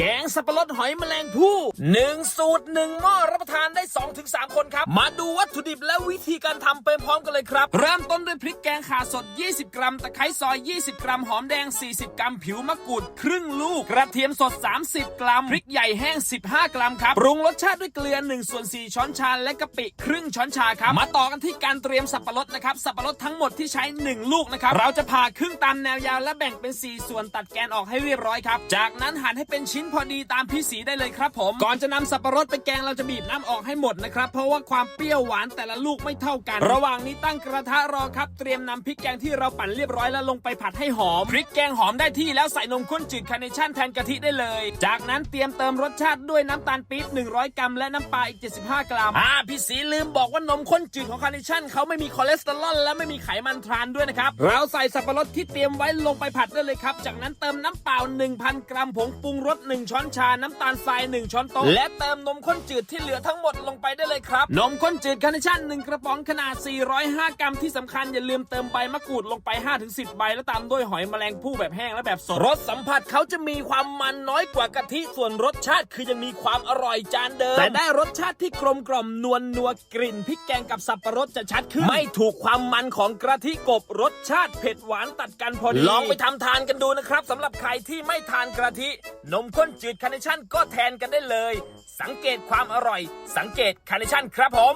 แกงสับปะรดหอยแมลงภู่หนึ่งสูตรหนึ่งหม้อรับประทานได้ 2-3 คนครับ มาดูวัตถุดิบและวิธีการทำไปพร้อมกันเลยครับ เริ่มต้นด้วยพริกแกงข่าสด 20 กรัม ตะไคร้ซอย 20 กรัม หอมแดง 40 กรัม ผิวมะกรูดครึ่งลูก กระเทียมสด 30 กรัม พริกใหญ่แห้ง 15 กรัมครับ ปรุงรสชาติด้วยเกลือ1ส่วน4ช้อนชาและกะปิครึ่งช้อนชาครับ มาต่อกันที่การเตรียมสับปะรดนะครับ สับปะรดทั้งหมดที่ใช้ 1 ลูกนะครับ เราจะผ่าครึ่งตามแนวยาวและแบ่งเป็น 4 ส่วนตัดแกนออกให้เรียบร้อยครับ จากนั้นหั่นให้เป็นชิ้นพอดีตามพี่สีได้เลยครับผม ก่อนจะนำสับปะรดไปแกงเราจะบีบน้ำออกให้หมดนะครับ เพราะว่าความเปรี้ยวหวานแต่ละลูกไม่เท่ากัน ระหว่างนี้ตั้งกระทะรอครับ เตรียมนำพริกแกงที่เราปั่นเรียบร้อยแล้วลงไปผัดให้หอม พริกแกงหอมได้ที่แล้วใส่นมข้นจืดคาร์เนชั่นแทนกะทิได้เลย จากนั้นเตรียมเติมรสชาติด้วยน้ำตาลปี๊บ100 กรัม และน้ำปลาอีก 75 กรัม อ่าพี่สีลืมบอกว่านมข้นจืดของคาร์เนชั่นเขาไม่มีคอเลสเตอรอลและไม่มีไขมันทรานด้วยนะครับ เราใส่สับปะรดที่เตรียมไว้ลงไปผัดได้เลยครับ จากนั้นเติมน้ำเปล่า 1,000 กรัมผงปรุงรส1ช้อนชา น้ำตาลทราย 1 ช้อนโต๊ะ และเติมนมข้นจืดที่เหลือทั้งหมดลงไปได้เลยครับ นมข้นจืดคาร์เนชั่น1กระป๋องขนาด 405 กรัมที่สำคัญอย่าลืมเติมใบมะกรูดลงไป 5-10 ใบ แล้วตามด้วยหอยแมลงภู่แบบแห้งและแบบสด รสสัมผัสเขาจะมีความมันน้อยกว่ากะทิ ส่วนรสชาติคือยังมีความอร่อยจานเดิม แต่ได้รสชาติที่กลมกล่อมนวลนัวกลิ่นพริกแกงกับสับปะรดจะชัดขึ้น ไม่ถูกความมันของกระทิกบรสชาติเผ็ดหวานตัดกันพอดี ลองไปทำทานกันดูนะครับสำหรับใครที่ไม่ทานกระทิ นมข้นจืดคาร์เนชั่นก็แทนกันได้เลย สังเกตความอร่อย สังเกตคาร์เนชั่นครับผม